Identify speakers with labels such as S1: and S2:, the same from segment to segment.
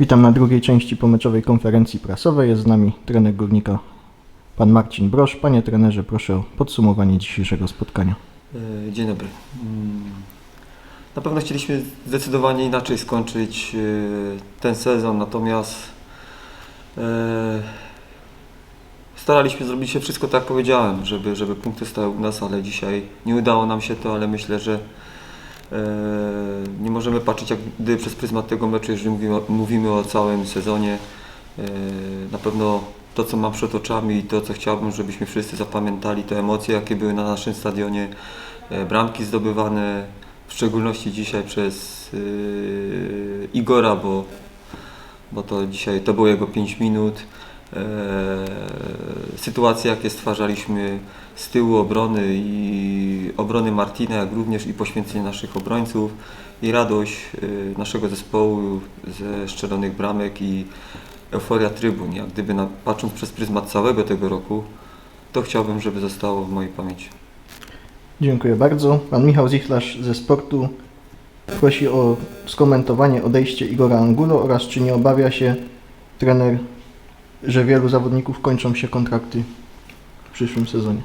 S1: Witam na drugiej części pomeczowej konferencji prasowej. Jest z nami trener Górnika, pan Marcin Brosz. Panie trenerze, proszę o podsumowanie dzisiejszego spotkania.
S2: E, Dzień dobry. Mm, Na pewno chcieliśmy zdecydowanie inaczej skończyć e, ten sezon, natomiast e, staraliśmy zrobić się wszystko tak jak powiedziałem, żeby, żeby punkty stały u nas, ale dzisiaj nie udało nam się to, ale myślę, że nie możemy patrzeć jak gdyby przez pryzmat tego meczu, jeżeli mówimy, mówimy o całym sezonie. E, Na pewno to, co mam przed oczami i to, co chciałbym, żebyśmy wszyscy zapamiętali, te emocje, jakie były na naszym stadionie, e, bramki zdobywane, w szczególności dzisiaj przez Igora, bo, bo to dzisiaj to było jego 5 minut. E, sytuacje, jakie stwarzaliśmy z tyłu obrony i obrony Martina, jak również i poświęcenie naszych obrońców i radość y, naszego zespołu ze strzelonych bramek i euforia trybun. Jak gdyby na, patrząc przez pryzmat całego tego roku, to chciałbym, żeby zostało w mojej pamięci.
S1: Dziękuję bardzo. Pan Michał Zichlarz ze sportu prosi o skomentowanie odejście Igora Angulo oraz czy nie obawia się trener, że wielu zawodników kończą się kontrakty w przyszłym sezonie.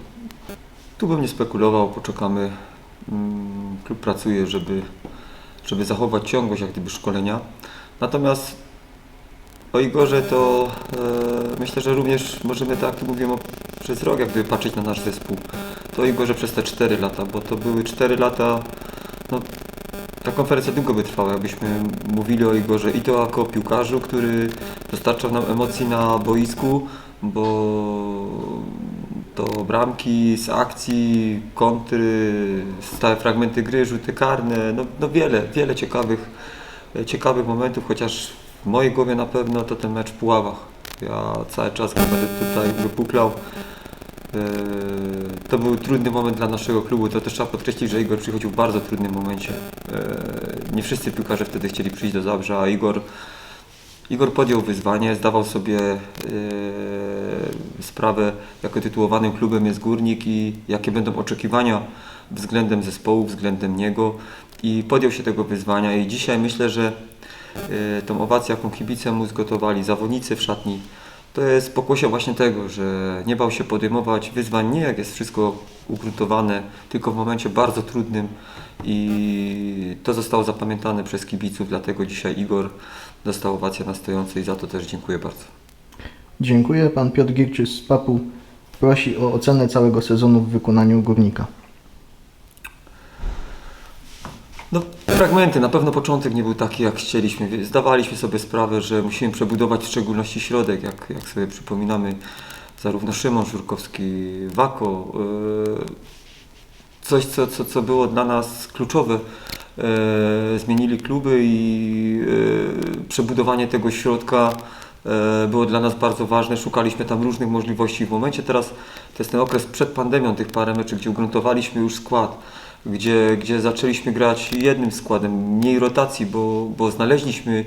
S2: Tu bym nie spekulował, poczekamy. Mm, Klub pracuje, żeby, żeby zachować ciągłość jak gdyby szkolenia. Natomiast o Igorze to e, myślę, że również możemy tak o, przez rok jak gdyby patrzeć na nasz zespół. To o Igorze przez te 4 lata, bo to były 4 lata, no ta konferencja długo by trwała, jakbyśmy mówili o Igorze i to jako piłkarzu, który dostarczał nam emocji na boisku, bo to bramki z akcji, kontry, stałe fragmenty gry, rzuty karne, no, no wiele, wiele ciekawych, ciekawych momentów, chociaż w mojej głowie na pewno to ten mecz w Puławach. Ja cały czas będę tutaj wypuklał. Eee, To był trudny moment dla naszego klubu. To też trzeba podkreślić, że Igor przychodził w bardzo trudnym momencie. Eee, Nie wszyscy piłkarze wtedy chcieli przyjść do Zabrza, a Igor, Igor podjął wyzwanie, zdawał sobie eee, sprawę, jako tytułowanym klubem jest Górnik i jakie będą oczekiwania względem zespołu, względem niego i podjął się tego wyzwania i dzisiaj myślę, że e, tą owację, jaką kibice mu zgotowali, zawodnicy w szatni, to jest pokłosie właśnie tego, że nie bał się podejmować wyzwań, nie jak jest wszystko ugruntowane, tylko w momencie bardzo trudnym i to zostało zapamiętane przez kibiców, dlatego dzisiaj Igor dostał owację na stojącej i za to też dziękuję bardzo.
S1: Dziękuję. Pan Piotr Girczy z PAP-u prosi o ocenę całego sezonu w wykonaniu Górnika.
S2: No, fragmenty, na pewno początek nie był taki, jak chcieliśmy. Zdawaliśmy sobie sprawę, że musimy przebudować w szczególności środek, jak, jak sobie przypominamy, zarówno Szymon Żurkowski, Wako. Yy, coś, co, co, co było dla nas kluczowe. Yy, zmienili kluby i yy, przebudowanie tego środka było dla nas bardzo ważne. Szukaliśmy tam różnych możliwości. W momencie teraz to jest ten okres przed pandemią, tych parę meczy, gdzie ugruntowaliśmy już skład gdzie, gdzie zaczęliśmy grać jednym składem, mniej rotacji, bo, bo znaleźliśmy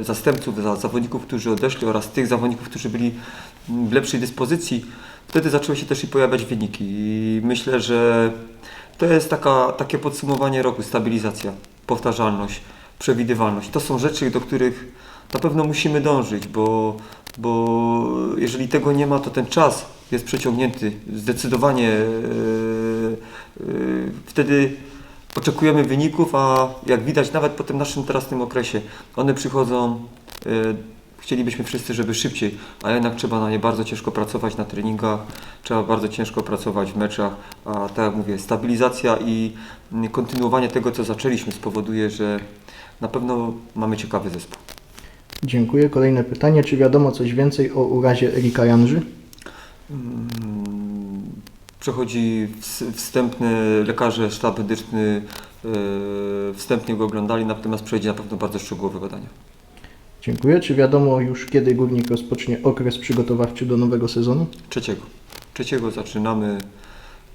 S2: e, zastępców, za, zawodników, którzy odeszli oraz tych zawodników, którzy byli w lepszej dyspozycji. Wtedy zaczęły się też i pojawiać wyniki i myślę, że to jest taka, takie podsumowanie roku, stabilizacja, powtarzalność, przewidywalność. To są rzeczy, do których na pewno musimy dążyć, bo, bo jeżeli tego nie ma, to ten czas jest przeciągnięty. Zdecydowanie e, wtedy oczekujemy wyników, a jak widać nawet po tym naszym teraz tym okresie, one przychodzą, e, chcielibyśmy wszyscy, żeby szybciej, a jednak trzeba na nie bardzo ciężko pracować na treningach, trzeba bardzo ciężko pracować w meczach, a tak jak mówię, stabilizacja i kontynuowanie tego, co zaczęliśmy spowoduje, że na pewno mamy ciekawy zespół.
S1: Dziękuję. Kolejne pytanie. Czy wiadomo coś więcej o urazie Erika Janży?
S2: Mm, Przechodzi ws- wstępny, lekarze, sztab medyczny e, wstępnie go oglądali, natomiast przejdzie na pewno bardzo szczegółowe badania.
S1: Dziękuję. Czy wiadomo już kiedy Górnik rozpocznie okres przygotowawczy do nowego sezonu?
S2: Trzeciego. Trzeciego zaczynamy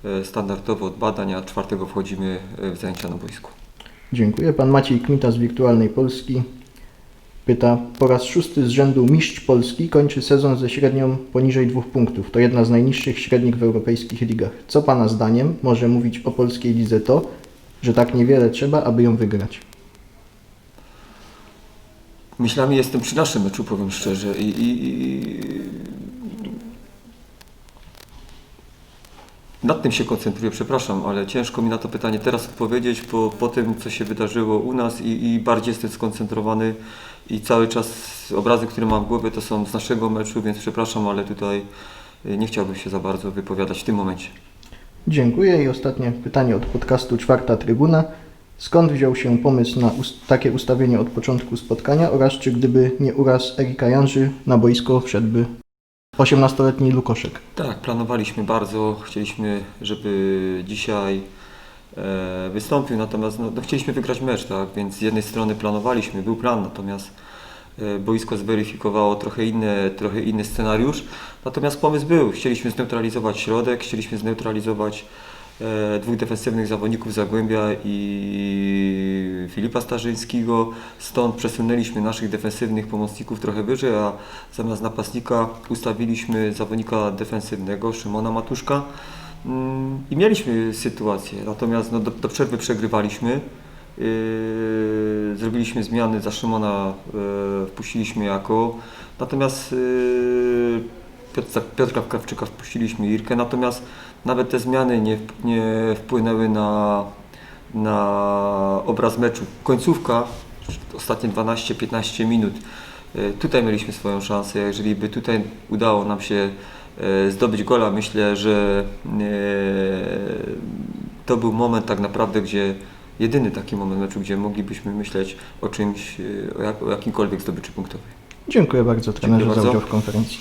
S2: e, standardowo od badań, a czwartego wchodzimy e, w zajęcia na boisku.
S1: Dziękuję. Pan Maciej Kmita z Wirtualnej Polski pyta, po raz szósty z rzędu mistrz Polski kończy sezon ze średnią poniżej dwóch punktów. To jedna z najniższych średnich w europejskich ligach. Co Pana zdaniem może mówić o polskiej lidze to, że tak niewiele trzeba, aby ją wygrać?
S2: Myślami jestem przy naszym meczu, powiem szczerze. I, i, i... Nad tym się koncentruję, przepraszam, ale ciężko mi na to pytanie teraz odpowiedzieć po, po tym, co się wydarzyło u nas i, i bardziej jestem skoncentrowany i cały czas obrazy, które mam w głowie, to są z naszego meczu, więc przepraszam, ale tutaj y, nie chciałbym się za bardzo wypowiadać w tym momencie.
S1: Dziękuję i ostatnie pytanie od podcastu Czwarta Trybuna. Skąd wziął się pomysł na us- takie ustawienie od początku spotkania oraz czy gdyby nie uraz Erika Janży na boisko wszedłby 18-letni Lukoszek?
S2: Tak, planowaliśmy bardzo, chcieliśmy, żeby dzisiaj e, wystąpił, natomiast no, no, chcieliśmy wygrać mecz, tak, więc z jednej strony planowaliśmy, był plan, natomiast e, boisko zweryfikowało trochę inny, trochę inny scenariusz, natomiast pomysł był, chcieliśmy zneutralizować środek, chcieliśmy zneutralizować dwóch defensywnych zawodników Zagłębia i Filipa Starzyńskiego, stąd przesunęliśmy naszych defensywnych pomocników trochę wyżej, a zamiast napastnika ustawiliśmy zawodnika defensywnego, Szymona Matuszka. Mm, i mieliśmy sytuację, natomiast no, do, do przerwy przegrywaliśmy. Yy, zrobiliśmy zmiany za Szymona, yy, wpuściliśmy jako, natomiast yy, Piotra Krawczyka wpuściliśmy Irkę, natomiast nawet te zmiany nie, nie wpłynęły na, na obraz meczu. Końcówka, ostatnie 12-15 minut, yy, tutaj mieliśmy swoją szansę. Jeżeli by tutaj udało nam się yy, zdobyć gola, myślę, że yy, to był moment tak naprawdę, gdzie jedyny taki moment meczu, gdzie moglibyśmy myśleć o czymś, o, jak, o jakimkolwiek zdobyczy punktowej.
S1: Dziękuję bardzo trenerze
S2: Dziękuję
S1: za udział w konferencji.